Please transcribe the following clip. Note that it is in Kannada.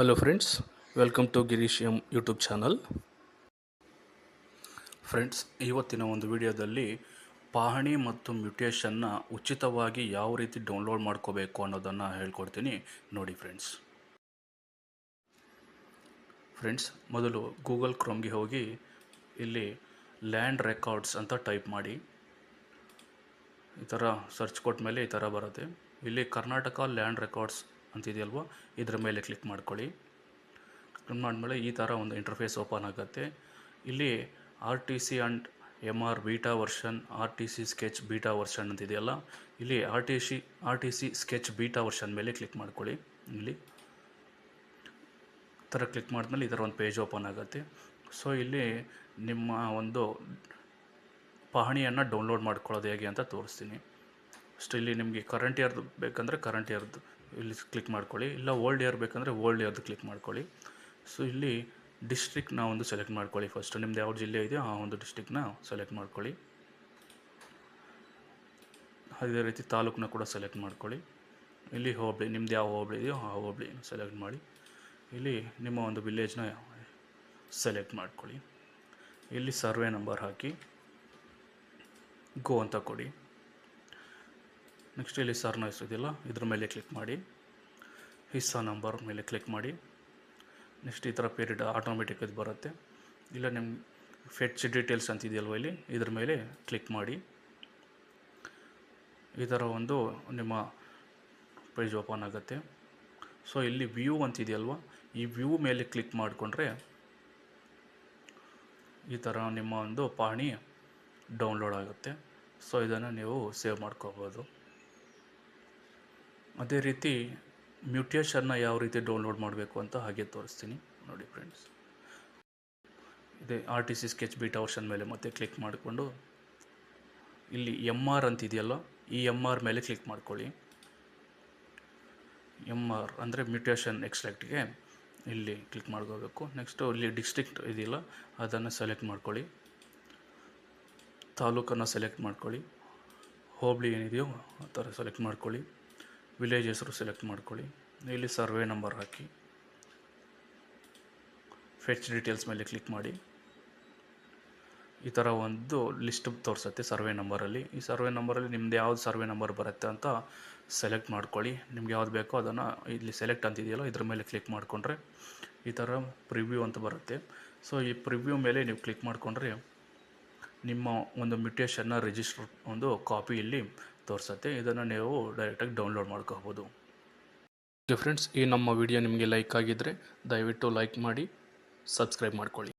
Hello friends welcome to Girish M YouTube channel friends ಇವತ್ತಿನ ಒಂದು ವಿಡಿಯೋದಲ್ಲಿ ಪಹಣಿ ಮತ್ತು ಮ್ಯೂಟೇಷನ್ನ ಉಚಿತವಾಗಿ ಯಾವ ರೀತಿ ಡೌನ್ಲೋಡ್ ಮಾಡ್ಕೋಬೇಕು ಅನ್ನೋದನ್ನು ಹೇಳ್ಕೊಡ್ತೀನಿ. ನೋಡಿ ಫ್ರೆಂಡ್ಸ್ ಫ್ರೆಂಡ್ಸ್ ಮೊದಲು ಗೂಗಲ್ ಕ್ರೋಮ್ಗೆ ಹೋಗಿ ಇಲ್ಲಿ ಲ್ಯಾಂಡ್ ರೆಕಾರ್ಡ್ಸ್ ಅಂತ ಟೈಪ್ ಮಾಡಿ. ಈ ಥರ ಸರ್ಚ್ ಕೊಟ್ಟ ಮೇಲೆ ಈ ಥರ ಬರುತ್ತೆ. ಇಲ್ಲಿ ಕರ್ನಾಟಕ ಲ್ಯಾಂಡ್ ರೆಕಾರ್ಡ್ಸ್ ಅಂತಿದೆಯಲ್ವ? ಇದರ ಮೇಲೆ ಕ್ಲಿಕ್ ಮಾಡ್ಕೊಳ್ಳಿ. ಕ್ಲಿಕ್ ಮಾಡಿದ್ಮೇಲೆ ಈ ಥರ ಒಂದು ಇಂಟರ್ಫೇಸ್ ಓಪನ್ ಆಗುತ್ತೆ. ಇಲ್ಲಿ R T C and M R beta version R T C sketch beta version ಅಂತಿದೆಯಲ್ಲ? ಇಲ್ಲಿ R T C R T C sketch beta version ಮೇಲೆ ಕ್ಲಿಕ್ ಮಾಡ್ಕೊಳ್ಳಿ. ಇಲ್ಲಿ. ಥರ ಕ್ಲಿಕ್ ಮಾಡಿದ್ಮೇಲೆ ಈ ಥರ ಒಂದು ಪೇಜ್ ಓಪನ್ ಆಗುತ್ತೆ. ಸೊ ಇಲ್ಲಿ ನಿಮ್ಮ ಒಂದು ಪಹಣಿಯನ್ನು ಡೌನ್ಲೋಡ್ ಮಾಡ್ಕೊಳ್ಳೋದು ಹೇಗೆ ಅಂತ ತೋರಿಸ್ತೀನಿ. ಅಷ್ಟು ಇಲ್ಲಿ ನಿಮಗೆ ಕರೆಂಟ್ ಇಯರ್ದು ಬೇಕಂದರೆ ಕರೆಂಟ್ ಇಯರ್ದು ಇಲ್ಲಿ ಕ್ಲಿಕ್ ಮಾಡ್ಕೊಳ್ಳಿ. ಇಲ್ಲ ಓಲ್ಡ್ ಇಯರ್ ಬೇಕಂದರೆ ಓಲ್ಡ್ ಇಯರ್ದು ಕ್ಲಿಕ್ ಮಾಡ್ಕೊಳ್ಳಿ. ಸೊ ಇಲ್ಲಿ ಡಿಸ್ಟ್ರಿಕ್ಟ್ನ ಒಂದು ಸೆಲೆಕ್ಟ್ ಮಾಡ್ಕೊಳ್ಳಿ ಫಸ್ಟ್ ನಿಮ್ದು ಯಾವ ಜಿಲ್ಲೆ ಇದೆಯೋ ಆ ಒಂದು ಡಿಸ್ಟ್ರಿಕ್ಟ್ನ ಸೆಲೆಕ್ಟ್ ಮಾಡ್ಕೊಳ್ಳಿ. ಅದೇ ರೀತಿ ತಾಲೂಕನ್ನ ಕೂಡ ಸೆಲೆಕ್ಟ್ ಮಾಡ್ಕೊಳ್ಳಿ. ಇಲ್ಲಿ ಹೋಬಳಿ ನಿಮ್ದು ಯಾವ ಹೋಬಳಿ ಇದೆಯೋ ಆ ಹೋಬಳಿ ಸೆಲೆಕ್ಟ್ ಮಾಡಿ. ಇಲ್ಲಿ ನಿಮ್ಮ ಒಂದು ವಿಲೇಜ್ನ ಸೆಲೆಕ್ಟ್ ಮಾಡ್ಕೊಳ್ಳಿ. ಇಲ್ಲಿ ಸರ್ವೆ ನಂಬರ್ ಹಾಕಿ. ಗೋ ಅಂತ ಕೊಡಿ. ನೆಕ್ಸ್ಟ್ ಇಲ್ಲಿ ಸರ್ನ ಇದೆಯಲ್ಲ ಇದ್ರ ಮೇಲೆ ಕ್ಲಿಕ್ ಮಾಡಿ. ಹಿಸ್ಸಾ ನಂಬರ್ ಮೇಲೆ ಕ್ಲಿಕ್ ಮಾಡಿ. ನೆಕ್ಸ್ಟ್ ಈ ಥರ ಪೀರಿಯಡ್ ಆಟೋಮೆಟಿಕ್ ಇದು ಬರುತ್ತೆ. ಇಲ್ಲ ನಿಮ್ಮ ಫೆಚ್ ಡೀಟೇಲ್ಸ್ ಅಂತಿದೆಯಲ್ವ ಇಲ್ಲಿ? ಇದ್ರ ಮೇಲೆ ಕ್ಲಿಕ್ ಮಾಡಿ. ಈ ಥರ ಒಂದು ನಿಮ್ಮ ಪೇಜ್ ಓಪನ್ ಆಗುತ್ತೆ. ಸೊ ಇಲ್ಲಿ ವ್ಯೂ ಅಂತಿದೆಯಲ್ವ? ಈ ವ್ಯೂ ಮೇಲೆ ಕ್ಲಿಕ್ ಮಾಡಿಕೊಂಡ್ರೆ ಈ ಥರ ನಿಮ್ಮ ಒಂದು ಪಹಣಿ ಡೌನ್ಲೋಡ್ ಆಗುತ್ತೆ. ಸೊ ಇದನ್ನು ನೀವು ಸೇವ್ ಮಾಡ್ಕೋಬೋದು. ಅದೇ ರೀತಿ ಮ್ಯೂಟೇಷನ್ನ ಯಾವ ರೀತಿ ಡೌನ್ಲೋಡ್ ಮಾಡಬೇಕು ಅಂತ ಹಾಗೆ ತೋರಿಸ್ತೀನಿ. ನೋಡಿ ಫ್ರೆಂಡ್ಸ್. ಇದೇ R T C sketch beat option ಮೇಲೆ ಮತ್ತೆ ಕ್ಲಿಕ್ ಮಾಡಿಕೊಂಡು ಇಲ್ಲಿ ಎಂ ಆರ್ ಅಂತಿದೆಯಲ್ಲ, ಈ ಎಂ ಆರ್ ಮೇಲೆ ಕ್ಲಿಕ್ ಮಾಡ್ಕೊಳ್ಳಿ. ಎಂ ಆರ್ ಅಂದರೆ ಮ್ಯೂಟೇಷನ್ ಎಕ್ಸ್ಟ್ರಾಕ್ಟ್ಗೆ ಇಲ್ಲಿ ಕ್ಲಿಕ್ ಮಾಡ್ಕೋಬೇಕು. ನೆಕ್ಸ್ಟು ಇಲ್ಲಿ ಡಿಸ್ಟ್ರಿಕ್ಟ್ ಇದೆಯಲ್ಲ, ಅದನ್ನು ಸೆಲೆಕ್ಟ್ ಮಾಡ್ಕೊಳ್ಳಿ. ತಾಲೂಕನ್ನು ಸೆಲೆಕ್ಟ್ ಮಾಡ್ಕೊಳ್ಳಿ. ಹೋಬಳಿ ಏನಿದೆಯೋ ಆ ಥರ ಸೆಲೆಕ್ಟ್ ಮಾಡ್ಕೊಳ್ಳಿ. ವಿಲೇಜ್ ಹೆಸರು ಸೆಲೆಕ್ಟ್ ಮಾಡ್ಕೊಳ್ಳಿ. ಇಲ್ಲಿ ಸರ್ವೆ ನಂಬರ್ ಹಾಕಿ. ಫೆಚ್ ಡೀಟೇಲ್ಸ್ ಮೇಲೆ ಕ್ಲಿಕ್ ಮಾಡಿ. ಈ ಥರ ಒಂದು ಲಿಸ್ಟ್ ತೋರಿಸುತ್ತೆ ಸರ್ವೆ ನಂಬರಲ್ಲಿ. ಈ ಸರ್ವೆ ನಂಬರಲ್ಲಿ ನಿಮ್ದು ಯಾವ್ದು ಸರ್ವೆ ನಂಬರ್ ಬರುತ್ತೆ ಅಂತ ಸೆಲೆಕ್ಟ್ ಮಾಡ್ಕೊಳ್ಳಿ. ನಿಮ್ಗೆ ಯಾವ್ದು ಬೇಕೋ ಅದನ್ನು ಇಲ್ಲಿ ಸೆಲೆಕ್ಟ್ ಅಂತಿದೆಯಲ್ಲ ಇದ್ರ ಮೇಲೆ ಕ್ಲಿಕ್ ಮಾಡಿಕೊಂಡ್ರೆ ಈ ಥರ ಪ್ರಿವ್ಯೂ ಅಂತ ಬರುತ್ತೆ. ಸೊ ಈ ಪ್ರಿವ್ಯೂ ಮೇಲೆ ನೀವು ಕ್ಲಿಕ್ ಮಾಡಿಕೊಂಡ್ರೆ ನಿಮ್ಮ ಒಂದು ಮ್ಯೂಟೇಷನ್ನ ರಿಜಿಸ್ಟರ್ ಒಂದು ಕಾಪಿ ಇಲ್ಲಿ ತೋರಿಸುತ್ತೆ, ಇದನ್ನು ನೀವು ಡೈರೆಕ್ಟಾಗಿ ಡೌನ್ಲೋಡ್ ಮಾಡ್ಕೋಬೋದು. ಫ್ರೆಂಡ್ಸ್ ಈ ನಮ್ಮ ವಿಡಿಯೋ ನಿಮಗೆ ಲೈಕ್ ಆಗಿದ್ದರೆ ದಯವಿಟ್ಟು ಲೈಕ್ ಮಾಡಿ ಸಬ್ಸ್ಕ್ರೈಬ್ ಮಾಡ್ಕೊಳ್ಳಿ.